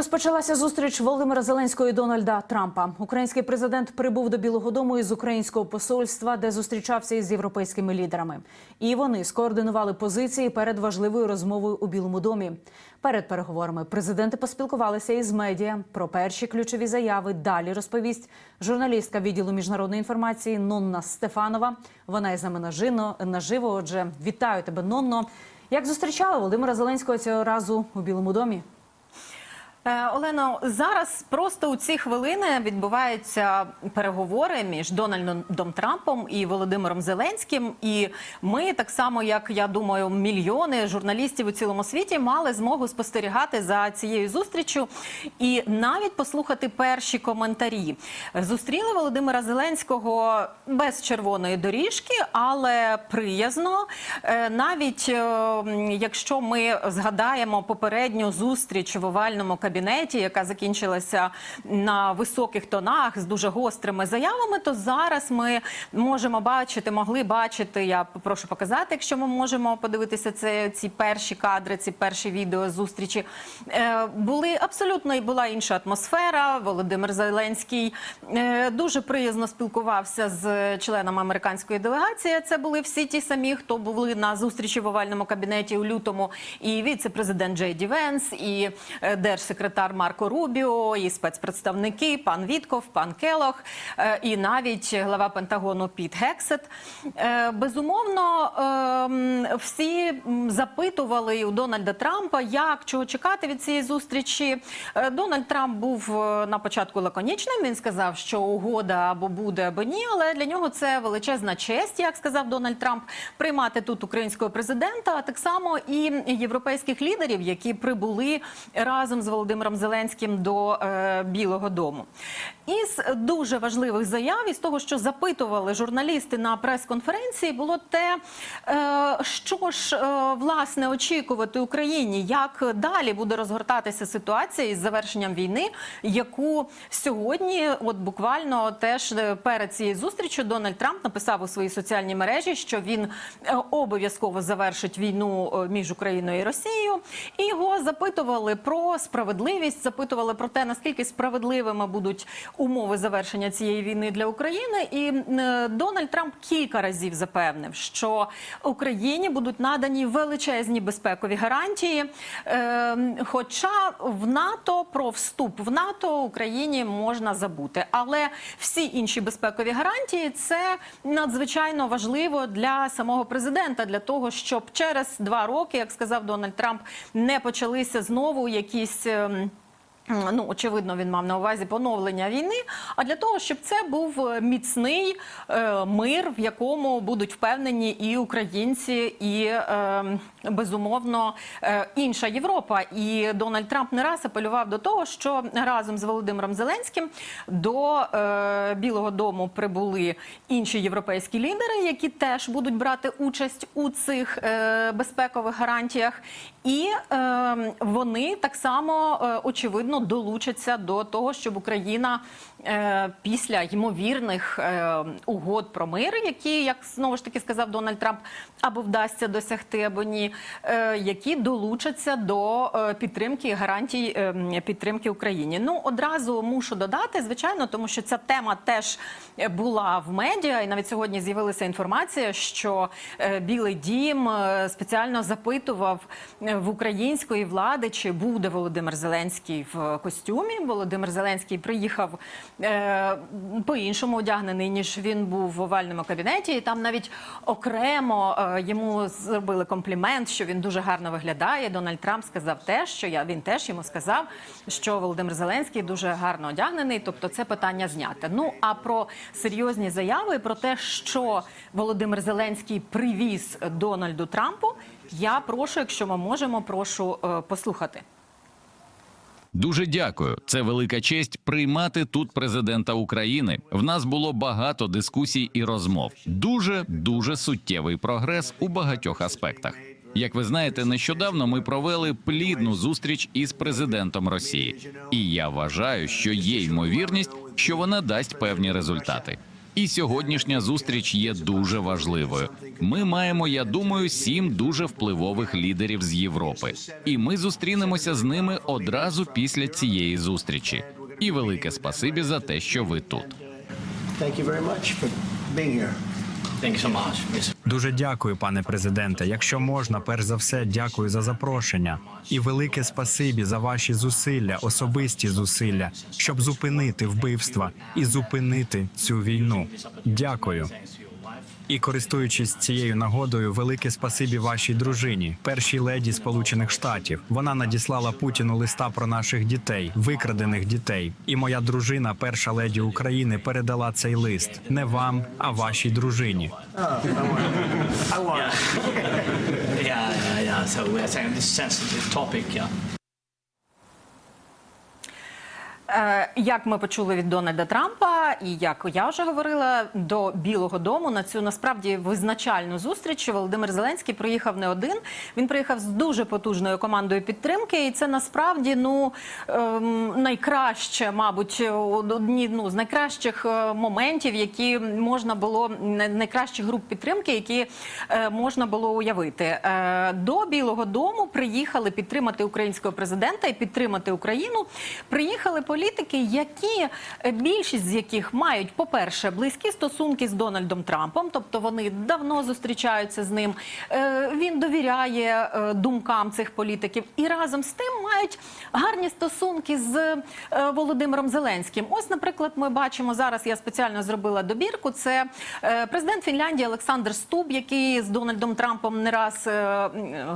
Розпочалася зустріч Володимира Зеленського і Дональда Трампа. Український президент прибув до Білого Дому із українського посольства, де зустрічався із європейськими лідерами. І вони скоординували позиції перед важливою розмовою у Білому домі. Перед переговорами президенти поспілкувалися із медіа про перші ключові заяви. Далі розповість журналістка відділу міжнародної інформації Нонна Стефанова. Вона із нами наживо. Отже, вітаю тебе, Нонно. Як зустрічали Володимира Зеленського цього разу у Білому домі? Е, Олено, зараз просто у ці хвилини відбуваються переговори між Дональдом Трампом і Володимиром Зеленським. І ми, так само як я думаю, мільйони журналістів у цілому світі мали змогу спостерігати за цією зустрічю і навіть послухати перші коментарі. Зустріли Володимира Зеленського без червоної доріжки, але приязно. Е, Навіть е, якщо ми згадаємо попередню зустріч в овальному кабінеті, яка закінчилася на високих тонах з дуже гострими заявами, то зараз ми можемо бачити, могли бачити. Я прошу показати, якщо ми можемо подивитися це ці перші кадри, ці перші відео зустрічі. Е, були абсолютно і була інша атмосфера. Володимир Зеленський е, дуже приязно спілкувався з членами американської делегації. Це були всі ті самі, хто були на зустрічі в овальному кабінеті у лютому. І віце-президент Джей Ді Венс, і е, держсекретар Марко Рубіо, і спецпредставники пан Вітков, пан Келох, е, і навіть глава Пентагону Піт Гексет. Е, Безумовно, ем, всі запитували у Дональда Трампа, як чого чекати від цієї зустрічі. Е, Дональд Трамп був на початку лаконічним. Він сказав, що угода або буде, або ні. Але для нього це величезна честь, як сказав Дональд Трамп, приймати тут українського президента, а так само і європейських лідерів, які прибули разом з Володимиром Зеленським до е, Білого Дому. Із дуже важливих заяв, із того, що запитували журналісти на прес-конференції, було те, е, що ж е, власне очікувати Україні, як далі буде розгортатися ситуація із завершенням війни, яку сьогодні, от буквально теж е, перед цією зустрічю, Дональд Трамп написав у своїй соціальній мережі, що він е, обов'язково завершить війну е, між Україною і Росією. І його запитували про справедливість, запитували про те, наскільки справедливими будуть умови завершення цієї війни для України. І е, Дональд Трамп кілька разів запевнив, що Україні будуть надані величезні безпекові гарантії. Е, Хоча в НАТО про вступ в НАТО Україні можна забути, але всі інші безпекові гарантії це надзвичайно важливо для самого президента, для того, щоб через два роки, як сказав Дональд Трамп, не почалися знову якісь. Ну, очевидно, він мав на увазі поновлення війни. А для того, щоб це був е, міцний е, мир, в якому будуть впевнені і українці, і е, безумовно е, інша Європа. І Дональд Трамп не раз апелював до того, що разом з Володимиром Зеленським до е, Білого Дому прибули інші європейські лідери, які теж будуть брати участь у цих е, безпекових гарантіях. І е, вони так само е, очевидно долучаться до того, щоб Україна е, після ймовірних е, угод про мир, які, як знову ж таки сказав Дональд Трамп, або вдасться досягти, або ні, е, які долучаться до е, підтримки гарантій е, підтримки Україні. Ну одразу мушу додати, звичайно, тому що ця тема теж була в медіа, і навіть сьогодні з'явилася інформація, що е, Білий Дім е, спеціально запитував е, в української влади, чи буде Володимир Зеленський в костюмі. Володимир Зеленський приїхав е, по-іншому одягнений, ніж він був в овальному кабінеті. І там навіть окремо е, йому зробили комплімент, що він дуже гарно виглядає. Дональд Трамп сказав те, що я він теж йому сказав, що Володимир Зеленський дуже гарно одягнений. Тобто, це питання зняте. Ну а про серйозні заяви, про те, що Володимир Зеленський привіз Дональду Трампу. Я прошу, якщо ми можемо, прошу е, послухати. Дуже дякую. Це велика честь приймати тут президента України. В нас було багато дискусій і розмов. Дуже дуже суттєвий прогрес у багатьох аспектах. Як ви знаєте, нещодавно ми провели плідну зустріч із президентом Росії, і я вважаю, що є ймовірність, що вона дасть певні результати. І сьогоднішня зустріч є дуже важливою. Ми маємо, я думаю, сім дуже впливових лідерів з Європи, і ми зустрінемося з ними одразу після цієї зустрічі. І велике спасибі за те, що ви тут. Thank you very much for being here. Дуже дякую, пане президенте. Якщо можна, перш за все, дякую за запрошення і велике спасибі за ваші зусилля, особисті зусилля, щоб зупинити вбивства і зупинити цю війну. Дякую. І користуючись цією нагодою, велике спасибі вашій дружині, першій леді Сполучених Штатів. Вона надіслала Путіну листа про наших дітей, викрадених дітей. І моя дружина, перша леді України, передала цей лист не вам, а вашій дружині. Як ми почули від Дональда Трампа, і як я вже говорила, до Білого Дому на цю насправді визначальну зустріч Володимир Зеленський приїхав не один. Він приїхав з дуже потужною командою підтримки, і це насправді ну ем, найкраще, мабуть, одні ну з найкращих е, моментів, які можна було най- найкращих груп підтримки, які е, можна було уявити. Е, До Білого Дому приїхали підтримати українського президента і підтримати Україну. Приїхали політики, які е, більшість з яких мають, по-перше, близькі стосунки з Дональдом Трампом, тобто вони давно зустрічаються з ним. Е, Він довіряє е, думкам цих політиків і разом з тим мають гарні стосунки з Володимиром Зеленським. Ось, наприклад, ми бачимо зараз. Я спеціально зробила добірку. Це президент Фінляндії Олександр Стуб, який з Дональдом Трампом не раз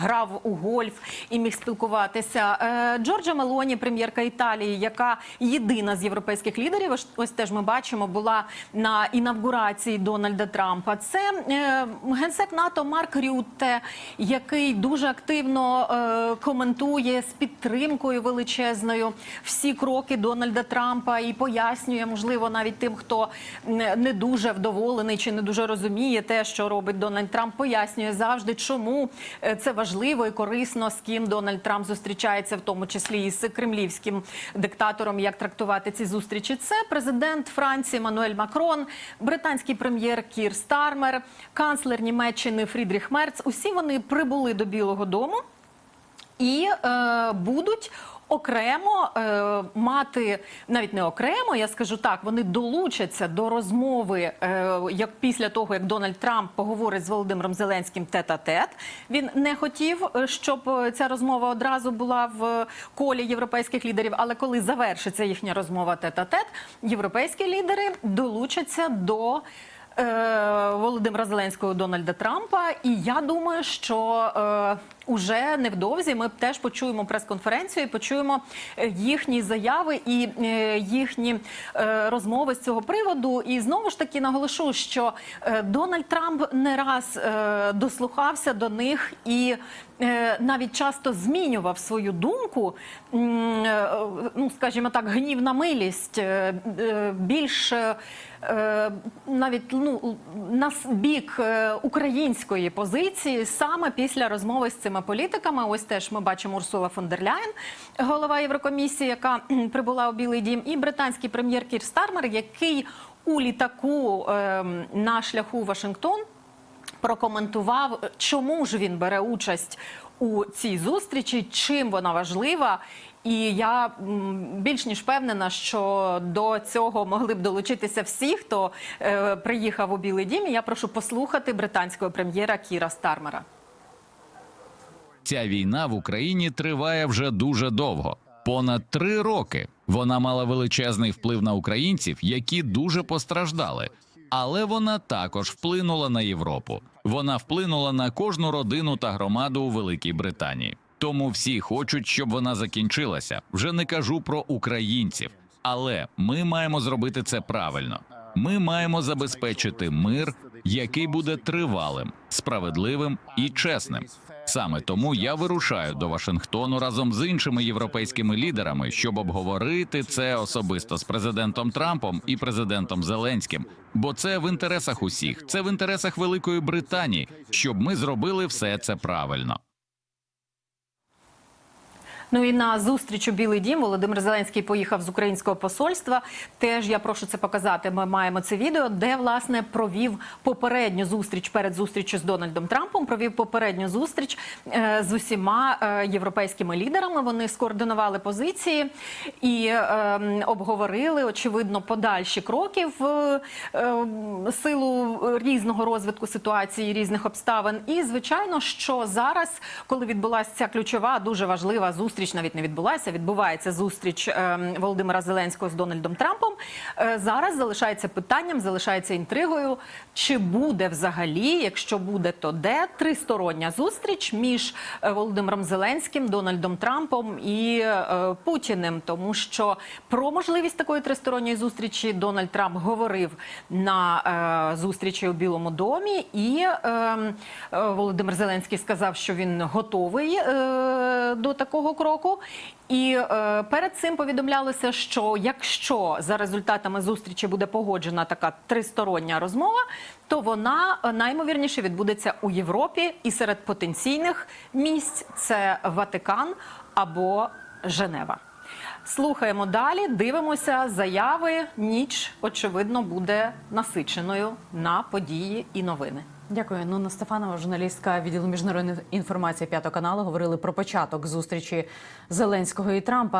грав у гольф і міг спілкуватися. Джорджа Мелоні, прем'єрка Італії, яка єдина з європейських лідерів. Ось, теж ми бачимо, була на інавгурації Дональда Трампа. Це е, генсек НАТО Марк Рютте, який дуже активно е, коментує з підтримкою величезною всі кроки Дональда Трампа і пояснює, можливо, навіть тим, хто не не дуже вдоволений чи не дуже розуміє те, що робить Дональд Трамп, пояснює завжди, чому е, це важливо і корисно, з ким Дональд Трамп зустрічається, в тому числі і з кремлівським диктатором, як трактувати ці зустрічі. Це президент Франції Мануель Макрон, британський прем'єр Кір Стармер, канцлер Німеччини Фрідріх Мерц. Усі вони прибули до Білого Дому і е, будуть. Окремо е, мати навіть не окремо, я скажу так, вони долучаться до розмови, е, як після того, як Дональд Трамп поговорить з Володимиром Зеленським тет-а-тет. Він не хотів, е, щоб е, ця розмова одразу була в колі європейських лідерів. Але коли завершиться їхня розмова тет-а-тет, європейські лідери долучаться до. е, Володимира Зеленського Дональда Трампа, і я думаю, що уже невдовзі ми теж почуємо прес-конференцію, і почуємо е, їхні заяви і е, їхні е, розмови з цього приводу. І знову ж таки наголошу, що Дональд Трамп не раз дослухався до них і навіть часто змінював свою думку. Ну, скажімо так, гнів на милість більш. Навіть ну на бік української позиції саме після розмови з цими політиками. Ось теж ми бачимо Урсула фон дер Ляєн, голова Єврокомісії, яка прибула у Білий Дім, і британський прем'єр Кір Стармер, який у літаку ем, на шляху Вашингтон прокоментував, чому ж він бере участь у цій зустрічі, чим вона важлива. І я більш ніж впевнена, що до цього могли б долучитися всі, хто е, приїхав у Білий Дім. І я прошу послухати британського прем'єра Кіра Стармера. Ця війна в Україні триває вже дуже довго. Понад три роки вона мала величезний вплив на українців, які дуже постраждали. Але вона також вплинула на Європу. Вона вплинула на кожну родину та громаду у Великій Британії. Тому всі хочуть, щоб вона закінчилася. Вже не кажу про українців, але ми маємо зробити це правильно. Ми маємо забезпечити мир, який буде тривалим, справедливим і чесним. Саме тому я вирушаю до Вашингтону разом з іншими європейськими лідерами, щоб обговорити це особисто з президентом Трампом і президентом Зеленським. Бо це в інтересах усіх, це в інтересах Великої Британії, щоб ми зробили все це правильно. Ну і на зустріч у Білий Дім Володимир Зеленський поїхав з українського посольства. Теж я прошу це показати. Ми маємо це відео, де власне провів попередню зустріч перед зустрічю з Дональдом Трампом. Провів попередню зустріч е, з усіма е, європейськими лідерами. Вони скоординували позиції і е, обговорили очевидно подальші кроки в е, силу різного розвитку ситуації, різних обставин. І звичайно, що зараз, коли відбулася ця ключова, дуже важлива зустріч, навіть не відбулася, відбувається зустріч е, Володимира Зеленського з Дональдом Трампом. е, Зараз залишається питанням, залишається інтригою, чи буде взагалі, якщо буде, то де тристороння зустріч між е, Володимиром Зеленським, Дональдом Трампом і е, Путіним, тому що про можливість такої тристоронньої зустрічі Дональд Трамп говорив на зустрічі у Білому домі, і е, е, Володимир Зеленський сказав, що він готовий до такого кроку. І е, перед цим повідомлялося, що якщо за результатами зустрічі буде погоджена така тристороння розмова, то вона е, наймовірніше відбудеться у Європі і серед потенційних місць це Ватикан або Женева. Слухаємо далі, дивимося заяви. Ніч очевидно буде насиченою на події і новини. Дякую. Нуна Стефанова, журналістка відділу міжнародної інформації п'ятого каналу, говорили про початок зустрічі Зеленського і Трампа.